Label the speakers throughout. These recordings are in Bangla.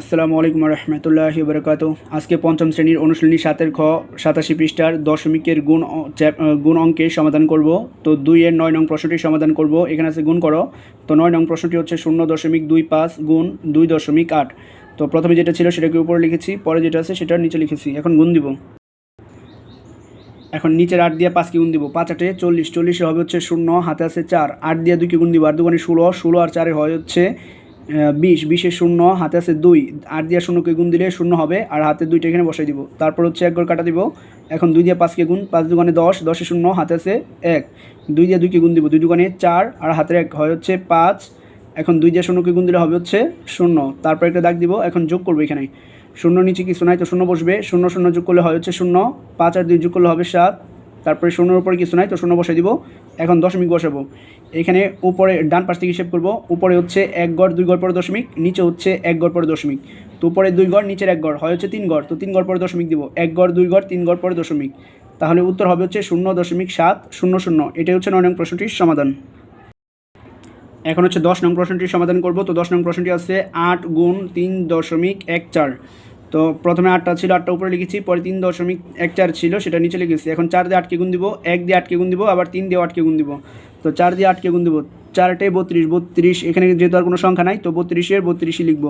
Speaker 1: আসসালামু আলাইকুম রহমতুল্লাহি বরকাত আজকে পঞ্চম শ্রেণির অনুশীলনী সাতের খ, সাতাশি পৃষ্ঠার দশমিকের গুণ গুণ অঙ্কের সমাধান করব। তো দুইয়ের নয় নং প্রশ্নটি সমাধান করব। এখানে আছে গুণ করো। তো নয় নং প্রশ্নটি হচ্ছে শূন্য দশমিক দুই পাঁচ গুণ দুই দশমিক আট। তো প্রথমে যেটা ছিল সেটাকে উপরে লিখেছি, পরে যেটা আছে সেটার নিচে লিখেছি। এখন গুণ দিব। এখন নিচের আট দিয়ে পাঁচকে গুণ দিব। পাঁচ আটে চল্লিশ, চল্লিশে হবে হচ্ছে শূন্য, হাতে আছে চার। আট দিয়ে দুইকে গুণ দিব। আর দুগুণে ষোলো ষোলো আর চারে হয় হচ্ছে বিশ বিশের শূন্য, হাতে আছে দুই, আট দিয়ে শূন্যকে গুণ দিলে শূন্য হবে, আর হাতে দুইটা এখানে বসাই দিব। তারপর হচ্ছে এক ঘর কাটা দিব। এখন দুই দিয়ে পাঁচকে গুণ, পাঁচ দুগুণে দশ, দশে শূন্য, হাতে আছে এক। দুই দিয়ে দুইকে গুণ দিব, দুই দুগুণে চার, আর হাতের এক হয় হচ্ছে পাঁচ। এখন দুই দিয়ে শূন্যকে গুণ দিলে হবে হচ্ছে শূন্য। তারপর একটা দাগ দিব, এখন যোগ করব এখানে। শূন্য নিচে কিছু নাই, তো শূন্য বসবে। শূন্য শূন্য যোগ করলে হয় হচ্ছে শূন্য, পাঁচ আর দুই যোগ করলে হবে সাত। তারপরে শূন্যর উপরে কিছু নাই, তো শূন্য বসে দিব। এখন দশমিক বসাবো। এখানে উপরে ডান পাশ থেকে হিসেব করব। উপরে হচ্ছে এক গড়, দুই গড় পরে দশমিক, নিচে হচ্ছে এক গড় পরে দশমিক। তো উপরে দুই গড়, নিচের এক গড়, হয় হচ্ছে তিন গড়, তো তিন গড় পরে দশমিক দিব। এক গড়, দুই গড়, তিন গড় পরে দশমিক। তাহলে উত্তর হবে হচ্ছে শূন্য দশমিক সাত, শূন্য শূন্য। এটাই হচ্ছে নয় নং প্রশ্নটির সমাধান। এখন হচ্ছে দশ নং প্রশ্নটির সমাধান করব। তো দশ নং প্রশ্নটি আছে আট গুণ তিন দশমিক এক চার। তো প্রথমে আটটা ছিল, আটটা উপরে লিখেছি, পরে তিন দশমিক এক চার ছিল, সেটা নিচে লিখেছি। এখন চার দিয়ে আটকে গুণ দিব, এক দিয়ে আটকে গুণ দিব, আবার তিন দিয়ে আটকে গুণ দিব। তো চার দিয়ে আটকে গুণ দিব, চারটে বত্রিশ বত্রিশ, এখানে যেহেতু আর কোনো সংখ্যা নাই, তো বত্রিশের বত্রিশই লিখব।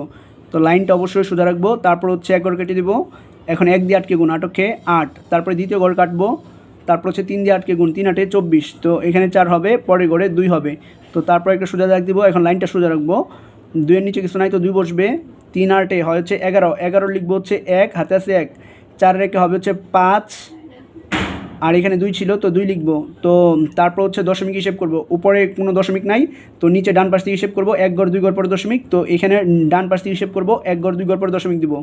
Speaker 1: তো লাইনটা অবশ্যই সোজা রাখব, তারপর হচ্ছে এক ঘর কেটে দিব, এখন এক দিয়ে আটকে গুণ, আটকে আট, তারপরে দ্বিতীয় ঘর কাটবো, তারপর হচ্ছে তিন দিয়ে আটকে গুণ, তিন আটে চব্বিশ, তো এখানে চার হবে পরে গড়ে দুই হবে। তো তারপর একটা সোজা দাগ দিব, এখন লাইনটা সোজা রাখব। দুইয়ের নিচে কিছু নাই, তো দুই বসবে। তিন আটে হয় হচ্ছে এগারো। এগারো লিখব হচ্ছে এক, হাতে আছে এক। চার রেখে হবে হচ্ছে পাঁচ। আর এখানে দুই ছিল, তো দুই লিখব। তো তারপর হচ্ছে দশমিক হিসেব করব। উপরে কোনো দশমিক নাই, তো নিচে ডান পাশ থেকে হিসেব করব, এক গড় দুই গড় পরে দশমিক। তো এখানে ডান পাশ থেকে হিসেব করব, এক গড় দুই গড় পরে দশমিক দিব।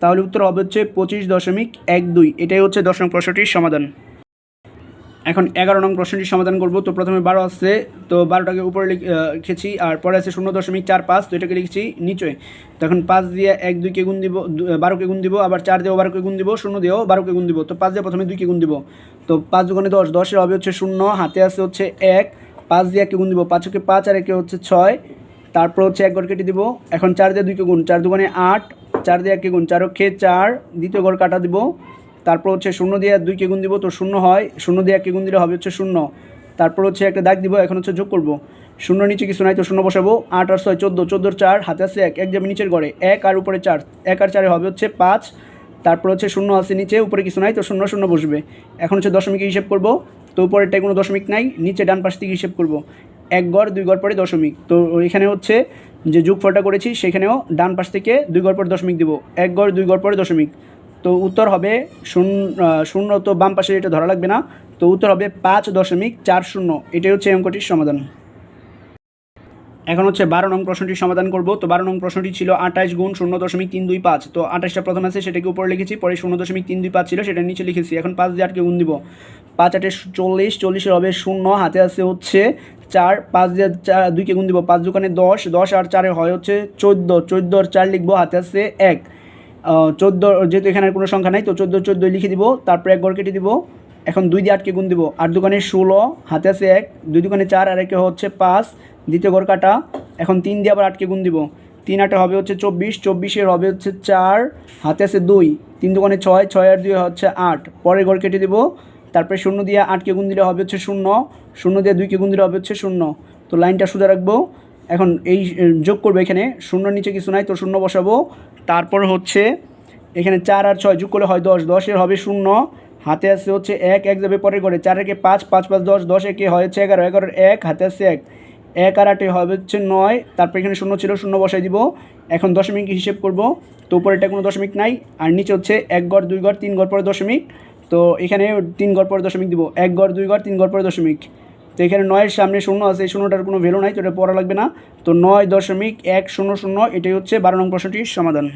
Speaker 1: তাহলে উত্তর হবে হচ্ছে পঁচিশ দশমিক এক দুই। এটাই হচ্ছে দশমিক প্রশ্নটির সমাধান। এখন এগারো নং প্রশ্নটি সমাধান করব। তো প্রথমে বারো আসছে তো বারোটাকে উপরে লিখেছি, আর পরে আছে শূন্য দশমিক চার পাঁচ, তো এটাকে লিখেছি নিচে। তখন পাঁচ দিয়ে এক দুইকে গুণ দিব বারোকে গুণ দিব, আবার চার দিয়েও বারোকে গুণ দিব, শূন্য দিয়েও বারোকে গুণ দিব। তো পাঁচ দিয়ে প্রথমে দুইকে গুণ দিব। তো পাঁচ দুগুণে দশ দশের হবে হচ্ছে শূন্য, হাতে আছে হচ্ছে এক, পাঁচ দিয়ে একে গুণ দিব পাঁচকে পাঁচ আর একে হচ্ছে ছয়, তারপর হচ্ছে এক গড় কেটে দিব। এখন চার দিয়ে দুইকে গুণ, চার দুগুণে আট, চার দিয়ে একে গুণ, চার চার, দ্বিতীয় গড় কাটা দিব। তারপর হচ্ছে শূন্য দিয়ে দুইকে গুণ দিব, তো শূন্য হয়। শূন্য দিয়ে এককে গুণ দিলে হবে হচ্ছে শূন্য। তারপর হচ্ছে একটা দাগ দিব, এখন হচ্ছে যোগ করব। শূন্য নিচে কিছু নাই, তো শূন্য বসাবো। আট আর ছয়, চোদ্দ, চোদ্দোর চার, হাতে আছে এক এক যাবে নিচের ঘরে এক আর উপরে চার, এক আর চারে হবে হচ্ছে পাঁচ। তারপর হচ্ছে শূন্য আছে নিচে, উপরে কিছু নাই, তো শূন্য শূন্য বসবে। এখন হচ্ছে দশমিকে হিসেব করব, তো উপরেরটায় কোনো দশমিক নাই, নিচে ডান পাশ থেকে হিসেব করব। এক গড়, দুই গড় পরে দশমিক। তো এখানে হচ্ছে যে যোগফলটা করেছি, সেখানেও ডান পাশ থেকে দুই গড় পরে দশমিক দিব। এক গড়, দুই গড় পরে দশমিক। তো উত্তর হবে শূন্য তো বাম পাশে এটা ধরা লাগবে না। তো উত্তর হবে পাঁচ দশমিক চার শূন্য। এটাই হচ্ছে অঙ্কটির সমাধান। এখন হচ্ছে বারো নং প্রশ্নটির সমাধান করব। তো বারো নং প্রশ্নটি ছিল আঠাশ গুণ শূন্য দশমিক তিন দুই পাঁচ। তো আঠাশটা প্রথম আছে, সেটাকে উপরে লিখেছি, পরে শূন্য দশমিক তিন দুই পাঁচ ছিল সেটা নিচে লিখেছি। এখন পাঁচ দিয়ে আটকে গুণ দিব। পাঁচ আটে চল্লিশ, চল্লিশের হবে শূন্য, হাতে আছে হচ্ছে চার, পাঁচ দিয়ে চার, দুইকে গুণ দিব, পাঁচ দোকানে দশ দশ আর চারে হয় হচ্ছে চোদ্দ, চোদ্দোর চার লিখব, হাতে আছে এক। চোদ্দ, যেহেতু এখানে কোনো সংখ্যা নাই, তো চোদ্দ, চোদ্দোই লিখে দিব, তারপরে এক গড় কেটে দিব। এখন দুই দিয়ে আটকে গুণ দিব। আট দোকানে ষোলো, হাতে আছে এক, দুই দোকানে চার, আর একে হচ্ছে পাঁচ, দ্বিতীয় গড় কাটা। এখন তিন দিয়ে আবার আটকে গুণ দিব। তিন আটে হবে হচ্ছে চব্বিশ, চব্বিশের হবে হচ্ছে চার, হাতে আছে দুই, তিন দোকানে ছয় ছয় আর দুই হচ্ছে আট। পরের গড় কেটে দিব। তারপরে শূন্য দিয়ে আটকে গুণ দিলে হবে হচ্ছে শূন্য শূন্য দিয়ে দুইকে গুণ দিলে হবে হচ্ছে শূন্য। তো লাইনটা সোজা রাখব। এখন এই, যোগ করব এখানে। শূন্য নিচে কিছু নাই, তো শূন্য বসাবো। তারপর হচ্ছে এখানে চার আর ছয় যোগ করলে হয় দশ, দশের হবে শূন্য। হাতে আসছে হচ্ছে এক এক যাবে পরের করে চার একে পাঁচ পাঁচ পাঁচ দশ দশ একে হয় হচ্ছে এগারো। এগারোর এক, হাতে আসছে এক। এক আর আটে হবে হচ্ছে নয়। তারপর এখানে শূন্য ছিল, শূন্য বসাই দিব। এখন দশমিক হিসেব করব। তো উপরেটা কোনো দশমিক নাই। আর নিচে হচ্ছে এক গড়, দুই গড়, তিন গড় পরে দশমিক। তো এখানে তিন গড় পরে দশমিক দিব। এক গড়, দুই গড়, তিন গড় পরে দশমিক। তো এখানে নয়ের সামনে শূন্য আছে, এই শূন্যটার কোনো ভ্যালু নাই, তো এটা পড়া লাগবে না। তো নয় দশমিক এক শূন্য শূন্য, এটাই হচ্ছে বারো নং প্রশ্নটির সমাধান।